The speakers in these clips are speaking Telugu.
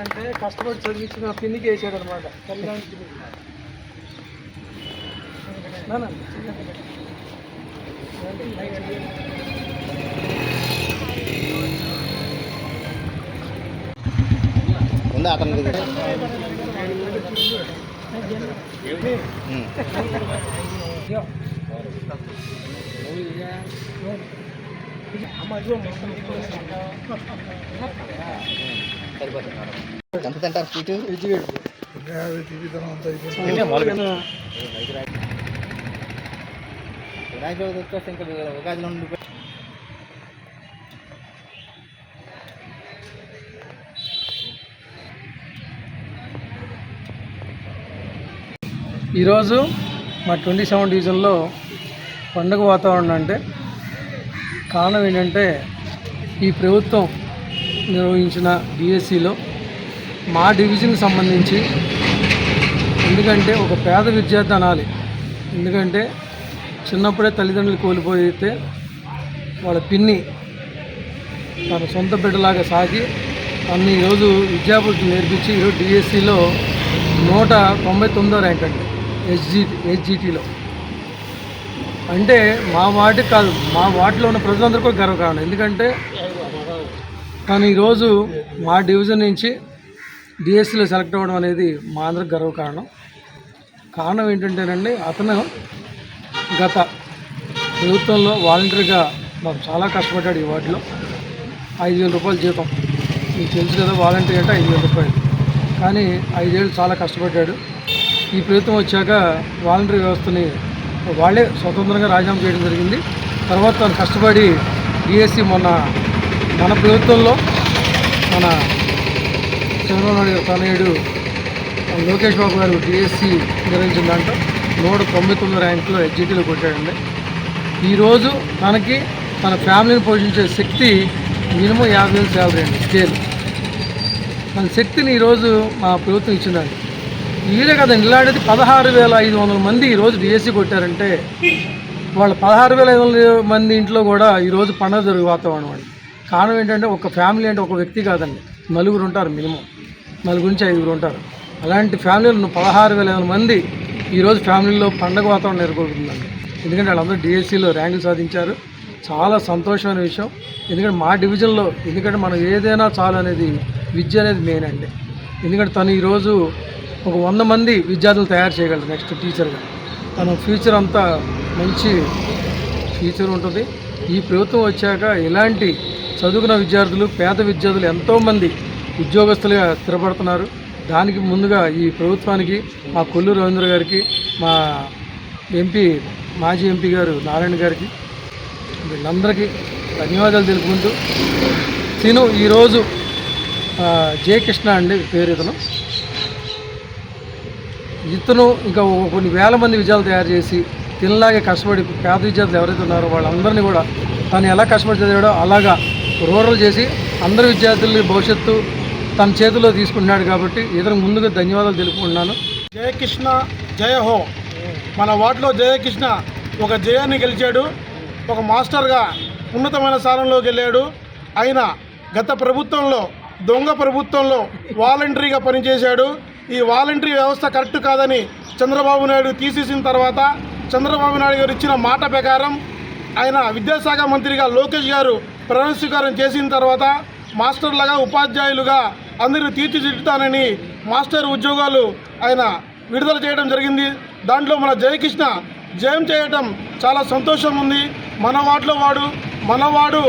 అంటే కష్టపడి చదివించి నా పిన్నికి వేసాడు అనమాట తల్లిదండ్రులు. ఉందా ఇదిగో. ఎంత తింటారు స్వీట్ వినాయక చవితి వచ్చేస్తే ఇంకా ఉగాదిలో ఉండి ఈరోజు మా ట్వంటీ సెవెన్ డివిజన్లో పండుగ వాతావరణం అంటే కారణం ఏంటంటే ఈ ప్రభుత్వం నిర్వహించిన డిఎస్సిలో మా డివిజన్కి సంబంధించి ఎందుకంటే ఒక పేద విద్యార్థి అనాలి. ఎందుకంటే చిన్నప్పుడే తల్లిదండ్రులు కోల్పోయితే వాళ్ళ పిన్ని తన సొంత బిడ్డలాగా సాగి అన్ని ఈరోజు విద్యాబుద్ధి నేర్పించి ఈరోజు డిఎస్సిలో నూట తొంభై తొమ్మిదో ర్యాంక్ అండి హెచ్జి హెచ్జిటిలో అంటే మా వాటికి కాదు మా వాటిలో ఉన్న ప్రజలందరూ కూడా గర్వకారణం. ఎందుకంటే తను ఈరోజు మా డివిజన్ నుంచి డిఎస్సిలో సెలెక్ట్ అవ్వడం అనేది మా అందరికి గర్వకారణం. కారణం ఏంటంటేనండి అతను గత ప్రభుత్వంలో వాలంటరీగా మాకు చాలా కష్టపడ్డాడు ఈ వాటిలో ఐదు వేల రూపాయల జీతం. మీకు తెలుసు కదా వాలంటీర్ అంటే ఐదు వేల రూపాయలు. కానీ ఐదేళ్ళు చాలా కష్టపడ్డాడు. ఈ ప్రభుత్వం వచ్చాక వాలంటరీ వ్యవస్థని వాళ్ళే స్వతంత్రంగా రాజీనామా చేయడం జరిగింది. తర్వాత తను కష్టపడి డిఎస్సి మొన్న మన ప్రభుత్వంలో మన చంద్రబాబు నాయుడు గారు తనయుడు లోకేష్ బాబు గారు డిఎస్సి నిర్వహించిన దాంట్లో నూట తొంభై తొమ్మిది ర్యాంకులో హెచ్జిటీలో కొట్టాడండి. ఈరోజు తనకి తన ఫ్యామిలీని పోషించే శక్తి మినిమం యాభై వేలు శాలరీ అండి స్కేల్. తన శక్తిని ఈరోజు మా ప్రభుత్వం ఇచ్చిందండి. వీరే కదండి ఇలాంటిది పదహారు వేల ఐదు వందల మంది ఈరోజు డిఎస్సి కొట్టారంటే వాళ్ళ పదహారు వేల ఐదు వందల మంది ఇంట్లో కూడా ఈరోజు పండుగ జరుగు వాతావరణం అండి. కారణం ఏంటంటే ఒక ఫ్యామిలీ అంటే ఒక వ్యక్తి కాదండి. నలుగురు ఉంటారు మినిమం. నలుగురు నుంచి ఐదుగురు ఉంటారు. అలాంటి ఫ్యామిలీలు పదహారు వేల ఐదు మంది ఈరోజు ఫ్యామిలీలో పండగ వాతావరణం నెలకొల్పుతుందండి ఎందుకంటే వాళ్ళందరూ డిఎస్సిలో ర్యాంకులు సాధించారు. చాలా సంతోషమైన విషయం. ఎందుకంటే మా డివిజన్లో ఎందుకంటే మనం ఏదైనా చాలు అనేది విద్య అనేది మెయిన్ అండి. ఎందుకంటే తను ఈరోజు ఒక వంద మంది విద్యార్థులు తయారు చేయగలరు నెక్స్ట్ టీచర్గా తన ఫ్యూచర్ అంతా మంచి ఫ్యూచర్ ఉంటుంది. ఈ ప్రభుత్వం వచ్చాక ఇలాంటి చదువుకున్న విద్యార్థులు పేద విద్యార్థులు ఎంతోమంది ఉద్యోగస్తులుగా స్థిరపడుతున్నారు. దానికి ముందుగా ఈ ప్రభుత్వానికి మా కొల్లు రవీంద్ర గారికి మా ఎంపీ మాజీ ఎంపీ గారు నారాయణ గారికి వీళ్ళందరికీ ధన్యవాదాలు తెలుపుకుంటూ తిను ఈరోజు జయకృష్ణ అండి పేరు ఇతను. ఇతను ఇంకా కొన్ని వేల మంది విజయాలు తయారు చేసి తినలాగే కష్టపడి పేద విద్యార్థులు ఎవరైతే ఉన్నారో వాళ్ళందరినీ కూడా తను ఎలా కష్టపడి చదివాడో అలాగా రూరల్ చేసి అందరి విద్యార్థుల భవిష్యత్తు తన చేతిలో తీసుకుంటున్నాడు కాబట్టి ఇతను ముందుగా ధన్యవాదాలు తెలుపుకుంటున్నాను. జయకృష్ణ జయ హో. మన వార్డులో జయకృష్ణ ఒక జయాన్ని గెలిచాడు. ఒక మాస్టర్గా ఉన్నతమైన స్థానంలోకి వెళ్ళాడు. ఆయన గత ప్రభుత్వంలో దొంగ ప్రభుత్వంలో వాలంటరీగా పనిచేశాడు. ఈ వాలంటరీ వ్యవస్థ కరెక్ట్ కాదని చంద్రబాబు నాయుడు తీసేసిన తర్వాత చంద్రబాబు నాయుడు గారు ఇచ్చిన మాట ప్రకారం ఆయన విద్యాశాఖ మంత్రిగా లోకేష్ గారు ప్రమాణ స్వీకారం చేసిన తర్వాత మాస్టర్లుగా ఉపాధ్యాయులుగా అందరిని తీర్చిదిద్దుతానని మాస్టర్ ఉద్యోగాలు ఆయన విడుదల చేయడం జరిగింది. దాంట్లో మన జయకృష్ణ జయం చేయటం చాలా సంతోషం ఉంది. మన వాటిలో వాడు మనవాడు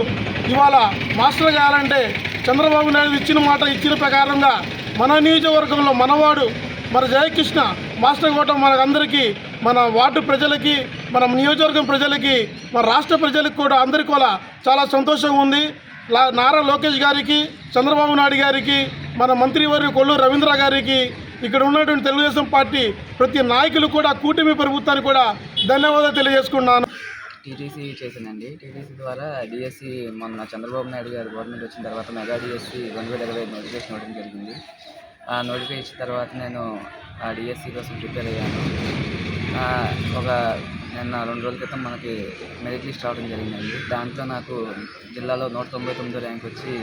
ఇవాళ మాస్టర్ కావాలంటే చంద్రబాబు నాయుడు ఇచ్చిన మాట ఇచ్చిన ప్రకారంగా మన నియోజకవర్గంలో మనవాడు మన జయకృష్ణ మాస్టర్ కోవటం మనకందరికీ మన వార్డు ప్రజలకి మన నియోజకవర్గం ప్రజలకి మన రాష్ట్ర ప్రజలకు కూడా అందరికీ కూడా చాలా సంతోషంగా ఉంది. లా- నారా లోకేష్ గారికి చంద్రబాబు నాయుడు గారికి మన మంత్రివర్య కొల్లు రవీంద్ర గారికి ఇక్కడ ఉన్నటువంటి తెలుగుదేశం పార్టీ ప్రతి నాయకులు కూడా కూటమి ప్రభుత్వానికి కూడా ధన్యవాదాలు తెలియజేసుకున్నాను టీటీసీ చేసిందండి. టీటీసీ ద్వారా డిఎస్సి మొన్న చంద్రబాబు నాయుడు గారు గవర్నమెంట్ వచ్చిన తర్వాత మెగా డిఎస్సి రెండు వేల ఇరవై నోటిఫికేషన్ ఇవ్వడం జరిగింది. ఆ నోటిఫికేషన్ తర్వాత నేను ఆ డిఎస్సి కోసం ప్రిపేర్ అయ్యాను. ఒక నిన్న రెండు రోజుల క్రితం మనకి మెరిట్ లిస్ట్ రావడం జరిగిందండి. దాంతో నాకు జిల్లాలో నూట తొంభై తొమ్మిదో ర్యాంక్ వచ్చి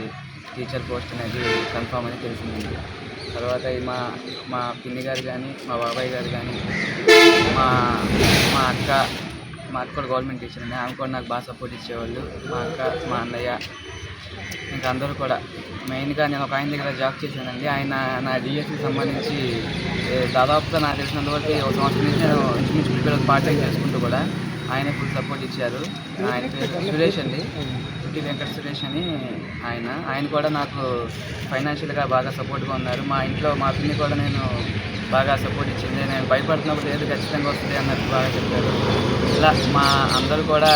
టీచర్ పోస్ట్ అనేది కన్ఫామ్ అని తెలిసిందండి. తర్వాత మా మా పిన్ని గారు కానీ మా బాబాయ్ గారు కానీ మా మా అక్క మా అక్క కూడా గవర్నమెంట్ టీచర్ అండి. ఆమె కూడా నాకు బాగా సపోర్ట్ ఇచ్చేవాళ్ళు. మా అక్క మా అన్నయ్య ఇంకా అందరూ కూడా. మెయిన్గా నేను ఒక ఆయన దగ్గర జాబ్ చేశానండి. ఆయన నా డిఎస్సికి సంబంధించి దాదాపుగా నాకు తెలిసినంత ఒక సంవత్సరం నుంచి నేను ఇంచుమించు ప్రిపేర్ పార్ట్ టైం చేసుకుంటూ కూడా ఆయన ఫుల్ సపోర్ట్ ఇచ్చారు. ఆయన పేరు సురేష్ అండి. చుట్టి వెంకట సురేష్ అని ఆయన. ఆయన కూడా నాకు ఫైనాన్షియల్గా బాగా సపోర్ట్గా ఉన్నారు. మా ఇంట్లో మా పిన్ని కూడా నేను బాగా సపోర్ట్ ఇచ్చింది. నేను భయపడుతున్నప్పుడు ఏది ఖచ్చితంగా వస్తుంది అన్నట్టు బాగా చెప్పారు. ఇలా మా అందరూ కూడా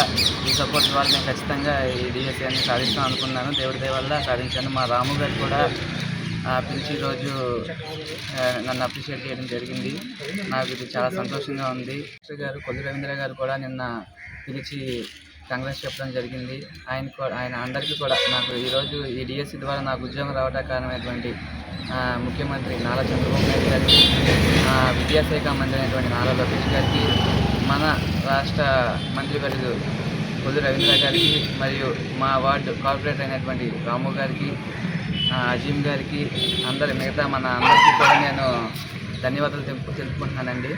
ఈ సపోర్ట్ ద్వారా నేను ఖచ్చితంగా ఈ డిఎస్సీ అని సాధిస్తాం అనుకున్నాను. దేవుడి వల్ల సాధించాను. మా రాము గారు కూడా పిలిచి రోజు నన్ను అప్రిషియేట్ చేయడం జరిగింది. నాకు ఇది చాలా సంతోషంగా ఉంది. గారు కొద్ది రవీంద్ర గారు కూడా నిన్న పిలిచి కాంగ్రెస్ చెప్పడం జరిగింది. ఆయన కూడా ఆయన అందరికీ కూడా నాకు ఈరోజు ఈ డిఎస్సి ద్వారా నాకు ఉద్యోగం రావడానికి కారణమైనటువంటి ముఖ్యమంత్రి నారా చంద్రబాబు నాయుడు గారికి విద్యాశాఖ మంత్రి అయినటువంటి నారా లోకేష్ గారికి మన రాష్ట్ర మంత్రివర్యులు కొల్లు రవీంద్ర గారికి మరియు మా వార్డు కార్పొరేటర్ అయినటువంటి రాము గారికి అజీమ్ గారికి అందరి మిగతా మన అందరికీ కూడా నేను ధన్యవాదాలు తెలుపు తెలుపుకుంటున్నానండి.